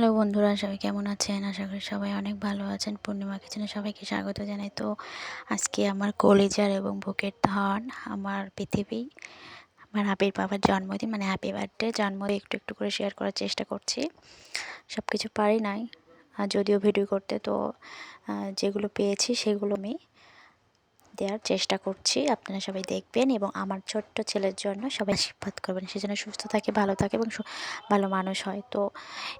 Hello বন্ধুরা, সবাই কেমন আছেন? আশা করি সবাই অনেক ভালো আছেন। পূর্ণিমা কিচেনে সবাইকে স্বাগত জানাই। তো আজকে আমার কলিজার এবং বুকের ধন আমার পৃথিবী, আমার হাবির বাবার জন্মদিন মানে হ্যাপি বার্থডে জন্মদিন একটু একটু করে শেয়ার করার চেষ্টা করছি। সব কিছু পারি নাই যদিও ভিডিও করতে, তো যেগুলো পেয়েছি সেগুলো আমি দেওয়ার চেষ্টা করছি। আপনারা সবাই দেখবেন এবং আমার ছোট্ট ছেলের জন্য সবাই আশীর্বাদ করবেন। সে যেন সুস্থ থাকে, ভালো থাকে এবং ভালো মানুষ হয়। তো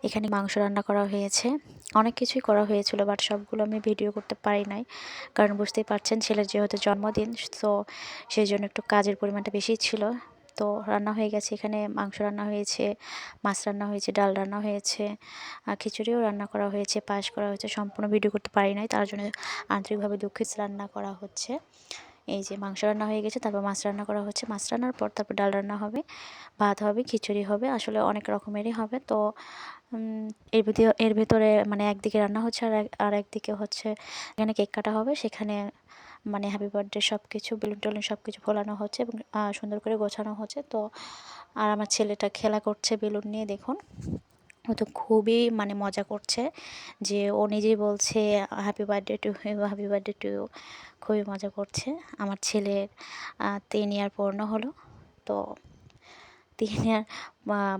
এখানে মাংস রান্না করা হয়েছে। অনেক কিছুই করা হয়েছিল বাট সবগুলো আমি ভিডিও করতে পারি নাই। কারণ বুঝতেই পারছেন, ছেলের যেহেতু জন্মদিন তো সেই জন্য একটু কাজের পরিমাণটা বেশি ছিল। তো রান্না হয়ে গেছে। এখানে মাংস রান্না হয়েছে, মাছ রান্না হয়েছে, ডাল রান্না হয়েছে খিচুড়িও রান্না করা হয়েছে পাশ করা হয়েছে। সম্পূর্ণ ভিডিও করতে পারি নাই, তার জন্য আন্তরিকভাবে দুঃখিত রান্না করা হচ্ছে। এই যে মাংস রান্না হয়ে গেছে, তারপর মাছ রান্না করা হচ্ছে। মাছ রান্নার পর তারপর ডাল রান্না হবে, ভাত হবে, খিচুড়ি হবে, আসলে অনেক রকমেরই হবে। তো এর ভিতরে এর ভিতরে মানে একদিকে রান্না হচ্ছে আর আর একদিকে হচ্ছে এখানে কেক কাটা হবে, সেখানে মানে হ্যাপি বার্থডে সব কিছু বেলুন টেলুন সব কিছু ফোলানো হচ্ছে এবং সুন্দর করে গোছানো হচ্ছে। তো আর আমার ছেলেটা খেলা করছে বেলুন নিয়ে, দেখুন। ও তো খুবই মানে মজা করছে যে ও নিজেই বলছে happy birthday to you happy birthday to you খুবই মজা করছে। আমার ছেলের তিন ইয়ার পূর্ণ হলো। তো তিন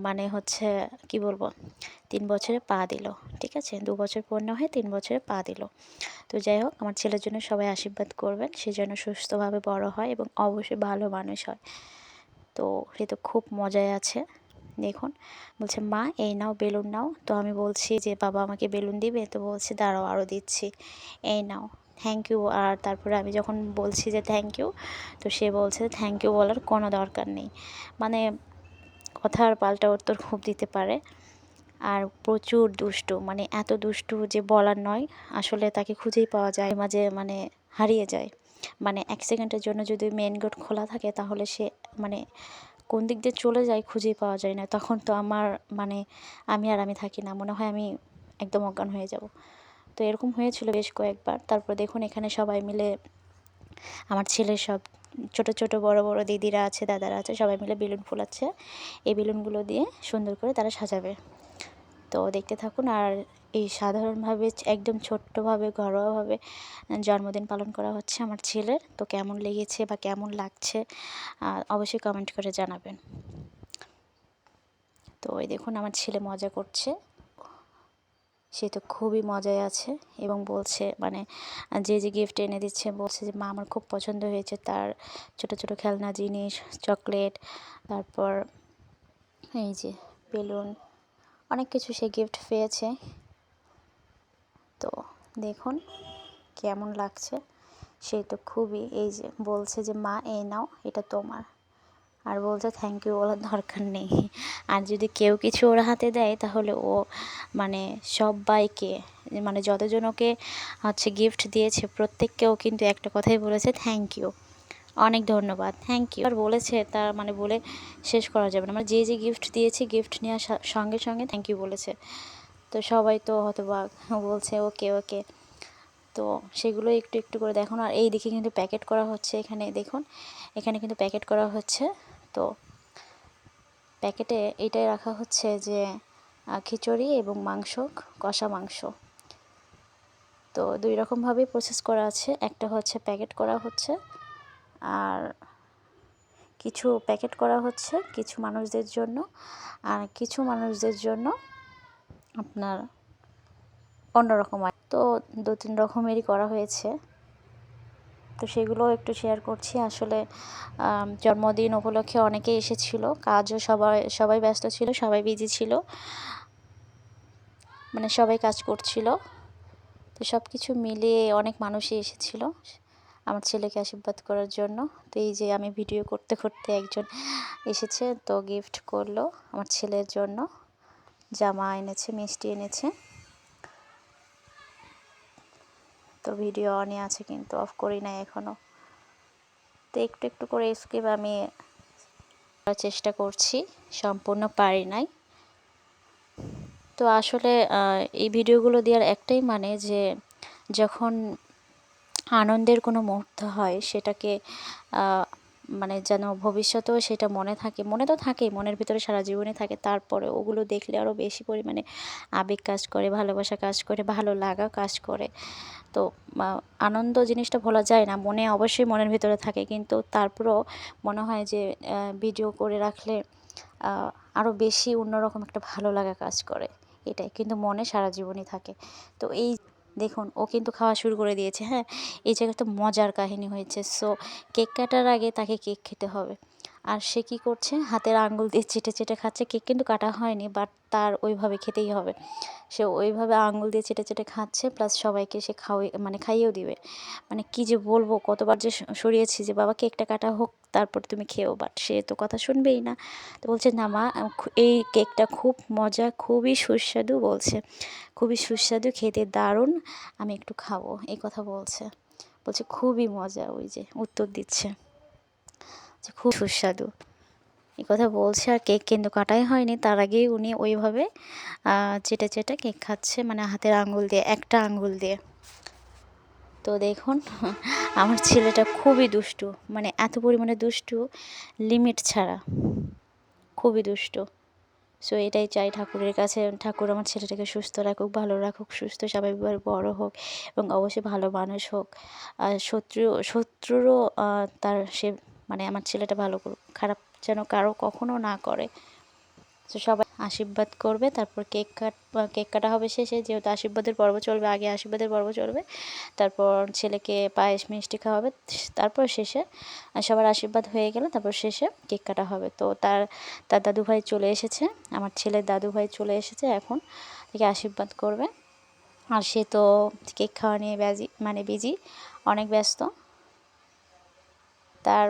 মানে হচ্ছে, কি বলব, তিন বছরে পা দিল, ঠিক আছে? দু বছর পূর্ণ হয়ে তিন বছরে পা দিল। তো যাই হোক, আমার ছেলের জন্য সবাই আশীর্বাদ করবেন, সে যেন সুস্থভাবে বড় হয় এবং অবশ্যই ভালো মানুষ হয়। তো সে তো খুব মজায় আছে, দেখুন। বলছে, মা, এই নাও, বেলুন নাও। তো আমি বলছি যে, বাবা আমাকে বেলুন দিবে? তো বলছে, দাঁড়াও আরও দিচ্ছি। এই নাও থ্যাংক ইউ আর তারপরে আমি যখন বলছি যে থ্যাংক ইউ তো সে বলছে থ্যাংক ইউ বলার কোনো দরকার নেই। মানে কথার পাল্টা উত্তর খুব দিতে পারে। আর প্রচুর দুষ্টু মানে এত দুষ্টু যে বলার নয়, আসলে তাকে খুঁজেই পাওয়া যায়, মাঝে মানে হারিয়ে যায়। মানে এক সেকেন্ডের জন্য যদি মেন গেট খোলা থাকে, তাহলে সে মানে কোন দিক দিয়ে চলে যায় খুঁজেই পাওয়া যায় না। তখন তো আমার মানে আমি আর আমি থাকি না, মনে হয় আমি একদম অজ্ঞান হয়ে যাব। তো এরকম হয়েছিল বেশ কয়েকবার। তারপর দেখুন এখানে সবাই মিলে আমার ছেলের সব ছোট ছোট বড় বড় দিদিরা আছে, দাদারা আছে, সবাই মিলে বেলুন ফোলাচ্ছে। এই বেলুনগুলো দিয়ে সুন্দর করে তারা সাজাবে। তো দেখতে থাকুন, আর এই সাধারণভাবে একদম ছোট্টভাবে, ঘরোয়াভাবে জন্মদিন পালন করা হচ্ছে আমার ছেলের। তো কেমন লেগেছে বা কেমন লাগছে অবশ্যই কমেন্ট করে জানাবেন। তো ওই দেখুন, আমার ছেলে মজা করছে। সে তো খুবই মজায় আছে এবং বলছে মানে যে যে গিফট এনে দিচ্ছে, বলছে যে, মা, আমার খুব পছন্দ হয়েছে তার ছোট ছোট খেলনা, জিনিস, চকলেট, তারপর এই যে বেলুন, অনেক কিছু সে গিফট পেয়েছে। তো দেখুন কেমন লাগছে। সে তো খুবই, এই যে বলছে যে, মা, এই নাও, এটা তোমার। আর বলছে থ্যাংক ইউ বলার দরকার নেই। আর যদি কেউ কিছু ওর হাতে দেয়, তাহলে ও মানে সবাইকে মানে যতজনকে হচ্ছে গিফট দিয়েছে, প্রত্যেককেও কিন্তু একটা কথাই বলেছে থ্যাংক ইউ অনেক ধন্যবাদ থ্যাংক ইউ আর বলেছে, তার মানে বলে শেষ করা যাবে না। মানে যে যে গিফট দিয়েছি গিফট নেওয়ার সঙ্গে সঙ্গে থ্যাংক ইউ বলেছে। তো সবাই তো হতবাক, বলছে, ওকে ওকে। তো সেগুলো একটু একটু করে দেখুন। আর এই দিকে কিন্তু প্যাকেট করা হচ্ছে এখানে, দেখুন, এখানে কিন্তু প্যাকেট করা হচ্ছে। তো প্যাকেটে এটাই রাখা হচ্ছে যে খিচুড়ি এবং মাংস, কষা মাংস। তো দুই রকমভাবেই প্রসেস করা আছে। একটা হচ্ছে প্যাকেট করা হচ্ছে, আর কিছু প্যাকেট করা হচ্ছে কিছু মানুষদের জন্য, আর কিছু মানুষদের জন্য আপনার অন্যরকম তো দু তিন রকমেরই করা হয়েছে। তো সেগুলো একটু শেয়ার করছি। আসলে জন্মদিন উপলক্ষে অনেকেই এসেছিল, কাজও সবাই সবাই ব্যস্ত ছিল, সবাই বিজি ছিল। মানে সবাই কাজ করছিল। তো সব কিছু মিলিয়ে অনেক মানুষই এসেছিল আমার ছেলেকে আশীর্বাদ করার জন্য। তো এই যে আমি ভিডিও করতে করতে একজন এসেছে, তো গিফট করল আমার ছেলের জন্য। জামা এনেছে, মিষ্টি এনেছে। তো ভিডিও অনই আছে কিন্তু অফ করি না এখনও তো একটু একটু করে স্কিপ আমি চেষ্টা করছি, সম্পূর্ণ পারি নাই। তো আসলে এই ভিডিওগুলো দেওয়ার একটাই মানে যে, যখন আনন্দের কোনো মুহূর্ত হয়, সেটাকে মানে যেন ভবিষ্যতেও সেটা মনে থাকে, মনে তো থাকেই, মনের ভিতরে সারা জীবনে থাকে, তারপরে ওগুলো দেখলে আরও বেশি পরিমাণে আবেগ কাজ করে, ভালোবাসা কাজ করে, ভালো লাগা কাজ করে। তো আনন্দ জিনিসটা ভোলা যায় না, মনে অবশ্যই মনের ভিতরে থাকে, কিন্তু তারপরেও মনে হয় যে ভিডিও করে রাখলে আরও বেশি অন্যরকম একটা ভালো লাগা কাজ করে, এটাই। কিন্তু মনে সারা জীবনই থাকে। তো এই দেখুন, ও কিন্তু খাওয়া শুরু করে দিয়েছে হ্যাঁ? এই জায়গাটা মজার কাহিনী হয়েছে। সো কেক কাটার আগে তাকে কেক খেতে হবে। আর সে কী করছে? হাতের আঙ্গুল দিয়ে চেটে চেটে খাচ্ছে। কেক কিন্তু কাটা হয়নি বাট তার ওইভাবে খেতেই হবে। সে ওইভাবে আঙ্গুল দিয়ে চেটে চেটে খাচ্ছে প্লাস সবাইকে সে খাওয়াই মানে খাইয়েও দিবে। মানে কি যে বলব, কতবার যে সরিয়েছি যে, বাবা, কেকটা কাটা হোক, তারপর তুমি খেও বাট সে তো কথা শুনবেই না। তো বলছে, না মা এই কেকটা খুব মজা, খুবই সুস্বাদু, বলছে। খুবই সুস্বাদু, খেতে দারুণ, আমি একটু খাব। এই কথা বলছে। বলছে, খুবই মজা। ওই যে উত্তর দিচ্ছে। যে খুব সুস্বাদু। এই কথা বলছে আর কেক কিন্তু কাটাই হয়নি। তার আগেই উনি ওইভাবে চেটে চেটে কেক খাচ্ছে মানে হাতের আঙ্গুল দিয়ে, একটা আঙ্গুল দিয়ে। তো দেখুন, আমার ছেলেটা খুবই দুষ্টু মানে এত পরিমাণে দুষ্টু লিমিট ছাড়া। খুবই দুষ্টু। সো এটাই চাই ঠাকুরের কাছে। ঠাকুর আমার ছেলেটাকে সুস্থ রাখুক, ভালো রাখুক, সুস্থ স্বাভাবিকভাবে বড় হোক এবং অবশ্যই ভালো মানুষ হোক। আর শত্রু, শত্রুরও তার সে মানে আমার ছেলেটা ভালো করুক, খারাপ যেন কারও কখনো না করে। তো সবাই আশীর্বাদ করবে, তারপর কেক কাট কেক কাটা হবে শেষে, যেহেতু আশীর্বাদের পর্ব চলবে, আগে আশীর্বাদের পর্ব চলবে। তারপর ছেলেকে পায়েস মিষ্টি খাওয়াবে, তারপর শেষে সবার আশীর্বাদ হয়ে গেলে তারপর শেষে কেক কাটা হবে। তো তার তার দাদু ভাই চলে এসেছে, আমার ছেলের দাদু ভাই চলে এসেছে এখন থেকে আশীর্বাদ করবে। আর সে তো কেক খাওয়া নিয়ে ব্যাজি মানে বিজি অনেক ব্যস্ত। তার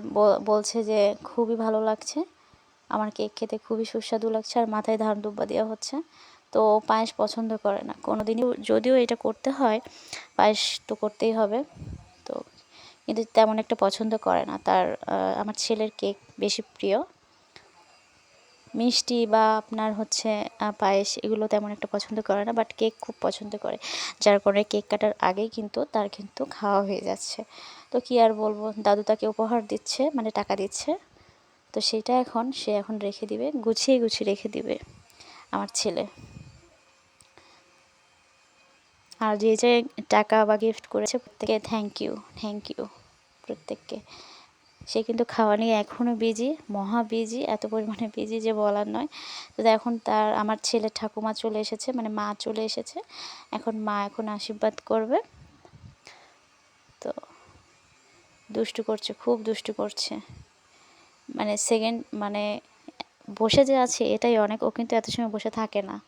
বলছে যে খুবই ভালো লাগছে। আমার কেক খেতে খুবই সুস্বাদু লাগছে আর মাথায় ধান দুব্বা দেওয়া হচ্ছে। তো পায়েস পছন্দ করে না। কোনো দিনই যদিও এটা করতে হয়, পায়েস তো করতেই হবে। তো কিন্তু তেমন একটা পছন্দ করে না। তার আমার ছেলের কেক বেশি প্রিয়। মিষ্টি বা আপনার হচ্ছে পায়েস এগুলো তেমন একটা পছন্দ করে না বাট কেক খুব পছন্দ করে। যার কারণে কেক কাটার আগেই কিন্তু তার কিন্তু খাওয়া হয়ে যাচ্ছে। তো কি আর বলব, দাদু তাকে উপহার দিচ্ছে মানে টাকা দিচ্ছে। তো সেটা এখন, সে এখন রেখে দিবে, গুছিয়ে গুছিয়ে রেখে দিবে আমার ছেলে। আর যে যে টাকা বা গিফট করেছে প্রত্যেকে থ্যাংক ইউ থ্যাংক ইউ প্রত্যেককে। সে কিন্তু খাওয়া নিয়ে এখনও বিজি মহা বিজি এত পরিমাণে বিজি যে বলার নয়। তো এখন তার, আমার ছেলে ঠাকুমা চলে এসেছে মানে মা চলে এসেছে। এখন মা এখন আশীর্বাদ করবে। তো দুষ্টু করছে, খুব দুষ্টু করছে। মানে সেকেন্ড মানে বসে যে আছে, এটাই অনেক, ও কিন্তু এত সময় বসে থাকে না।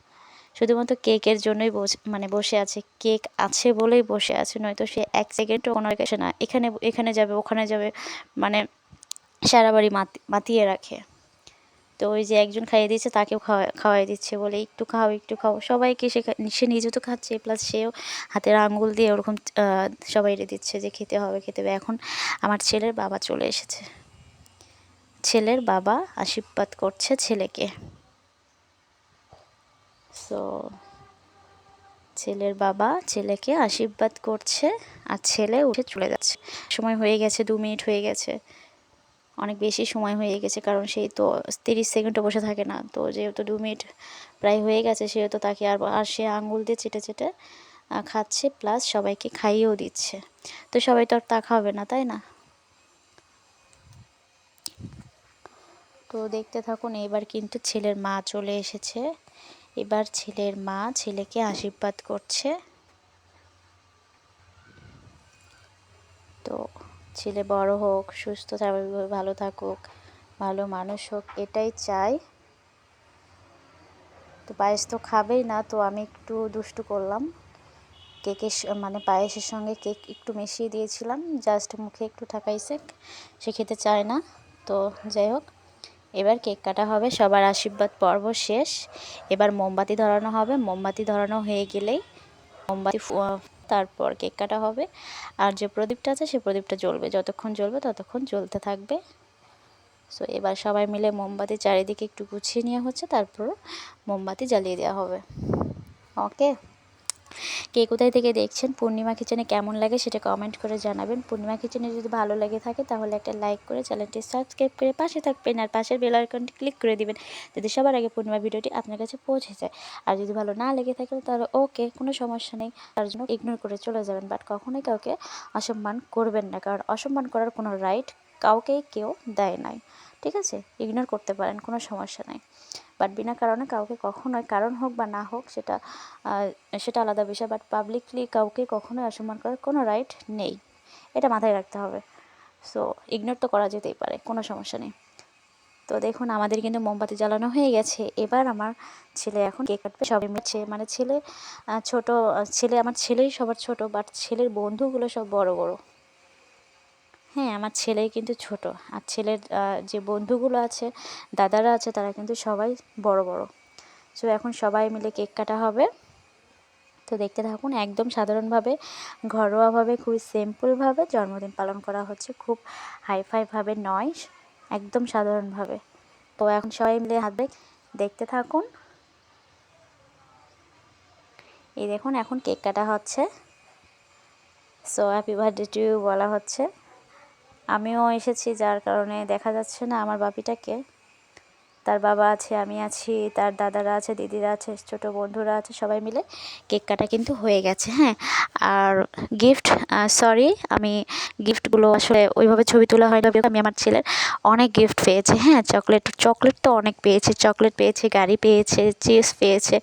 শুধুমাত্র কেকের জন্যই মানে বসে আছে। কেক আছে বলেই বসে আছে নয়তো সে এক সেকেন্ডও কোনো কিছু না এখানে এখানে যাবে ওখানে যাবে মানে সারা বাড়ি মাতি মাতিয়ে রাখে। তো ওই যে একজন খাইয়ে দিচ্ছে তাকেও খাওয়া খাওয়াই দিচ্ছে বলে একটু খাও একটু খাও। সবাইকে সে সে নিজে তো খাচ্ছে প্লাস সেও হাতের আঙ্গুল দিয়ে ওরকম আহ, সবাইকে দিচ্ছে যে খেতে হবে খেতে হবে। এখন আমার ছেলের বাবা চলে এসেছে। ছেলের বাবা আশীর্বাদ করছে ছেলেকে। সো ছেলের বাবা ছেলেকে আশীর্বাদ করছে আর ছেলে উঠে চলে যাচ্ছে। সময় হয়ে গেছে, দু মিনিট হয়ে গেছে। অনেক বেশি সময় হয়ে গেছে কারণ সেই তো তিরিশ সেকেন্ডও বসে থাকে না। তো যেহেতু দু মিনিট প্রায় হয়ে গেছে, সেহেতু তাকে আর আর সে আঙুল দিয়ে চেটে চেটে খাচ্ছে প্লাস সবাইকে খাইয়েও দিচ্ছে। তো সবাই তো আর তা খাবে না, তাই না? তো দেখতে থাকুন, এবার কিন্তু ছেলের মা চলে এসেছে। এবার ছেলের মা ছেলেকে আশীর্বাদ করছে। তো ছেলে বড় হোক, সুস্থ স্বাভাবিকভাবে ভালো থাকুক, ভালো মানুষ হোক, এটাই চাই। তো পায়েস তো খাবেই না, তো আমি একটু দুষ্টু করলাম। কেকের মানে পায়েসের সঙ্গে কেক একটু মিশিয়ে দিয়েছিলাম, জাস্ট মুখে একটু ঠাকাইছে সে খেতে চায় না। তো যাই হোক এবার কেক কাটা হবে, সবার আশীর্বাদ পর্ব শেষ। এবার মোমবাতি ধরানো হবে, মোমবাতি ধরানো হয়ে গেলেই মোমবাতি তারপর কেক কাটা হবে। আর যে প্রদীপটা আছে, সে প্রদীপটা জ্বলবে। যতক্ষণ জ্বলবে, ততক্ষণ জ্বলতে থাকবে। সো এবার সবাই মিলে মোমবাতি চারিদিকে একটু গুছিয়ে নেওয়া হচ্ছে, তারপর মোমবাতি জ্বালিয়ে দেওয়া হবে। ওকে কে কোথায় থেকে দেখছেন, পূর্ণিমা কিচেনে কেমন লাগে সেটা কমেন্ট করে জানাবেন। পূর্ণিমা কিচেনে যদি ভালো লেগে থাকে তাহলে একটা লাইক করে চ্যানেলটি সাবস্ক্রাইব করে পাশে থাকবেন আর পাশের বেল আইকনটি ক্লিক করে দিবেন যাতে সবার আগে পূর্ণিমা ভিডিওটি আপনার কাছে পৌঁছে যায়। আর যদি ভালো না লেগে থাকে তাহলে ওকে কোনো সমস্যা নেই। তার জন্য ইগনোর করে চলে যাবেন বাট কখনোই কাউকে অসম্মান করবেন না কারণ অসম্মান করার কোনো রাইট কাউকেই কেউ দেয় নাই। ঠিক আছে? ইগনোর করতে পারেন, কোনো সমস্যা নাই। বাট বিনা কারণে কাউকে কখনোই, কারণ হোক বা না হোক সেটা সেটা আলাদা বিষয় বাট পাবলিকলি কাউকে কখনোই অসম্মান করার কোনো রাইট নেই। এটা মাথায় রাখতে হবে। সো ইগনোর তো করা যেতেই পারে, কোনো সমস্যা নেই। তো দেখুন, আমাদের কিন্তু মোমবাতি জ্বালানো হয়ে গেছে। এবার আমার ছেলে এখন কেক কাটবে, সবাই মিলছে মানে ছেলে ছোট, ছেলে, আমার ছেলেই সবার ছোট বাট ছেলের বন্ধুগুলো সব বড় বড়। হ্যাঁ আমার ছেলেই কিন্তু ছোট। আর ছেলের যে বন্ধুগুলো আছে, দাদারা আছে, তারা কিন্তু সবাই বড় বড়। সো এখন সবাই মিলে কেক কাটা হবে। তো দেখতে থাকুন, একদম সাধারণভাবে, ঘরোয়াভাবে, খুবই সিম্পলভাবে জন্মদিন পালন করা হচ্ছে। খুব হাইফাইভাবে নয়, একদম সাধারণভাবে। তো এখন সবাই মিলে হাতে দেখতে থাকুন। এই দেখুন, এখন কেক কাটা হচ্ছে। সো হ্যাপি বার্থডে টু বলা হচ্ছে। আমিও এসেছি যার কারণে দেখা যাচ্ছে না আমার বাপিটাকে। তার বাবা আছে, আমি আছি, তার দাদারা আছে, দিদিরা আছে, ছোট বন্ধুরা আছে, সবাই মিলে কেক কাটা কিন্তু হয়ে গেছে হ্যাঁ। আর গিফট সরি আমি গিফটগুলো আসলে ওইভাবে ছবি তোলা হয় না আমি আমার ছেলের অনেক গিফট পেয়েছে হ্যাঁ। চকলেট চকলেট তো অনেক পেয়েছে চকলেট পেয়েছে গাড়ি পেয়েছে চিপস পেয়েছে,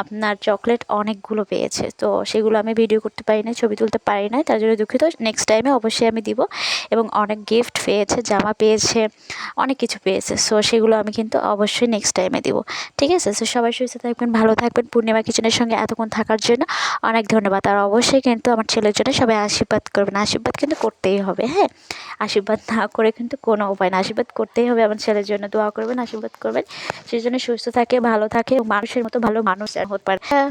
আপনার চকলেট অনেকগুলো পেয়েছে। তো সেগুলো আমি ভিডিও করতে পারি না ছবি তুলতে পারি না তার জন্য দুঃখিত। নেক্সট টাইমে অবশ্যই আমি দিব। এবং অনেক গিফট পেয়েছে, জামা পেয়েছে, অনেক কিছু পেয়েছে। সো সেগুলো আমি কিন্তু অবশ্যই নেক্সট টাইমে দিব। ঠিক আছে? সো সবাই সুস্থ থাকবেন, ভালো থাকবেন। পূর্ণিমা কিচেনের সঙ্গে এতক্ষণ থাকার জন্য অনেক ধন্যবাদ। আর অবশ্যই কিন্তু আমার ছেলের জন্য সবাই আশীর্বাদ করবেন। আশীর্বাদ কিন্তু করতেই হবে হ্যাঁ? আশীর্বাদ না করে কিন্তু কোনো উপায় না। আশীর্বাদ করতেই হবে আমার ছেলের জন্য। দোয়া করবেন, আশীর্বাদ করবেন। সেই জন্য সুস্থ থাকে, ভালো থাকে, মানুষের মতো ভালো মানুষ হতে পারে। হ্যাঁ।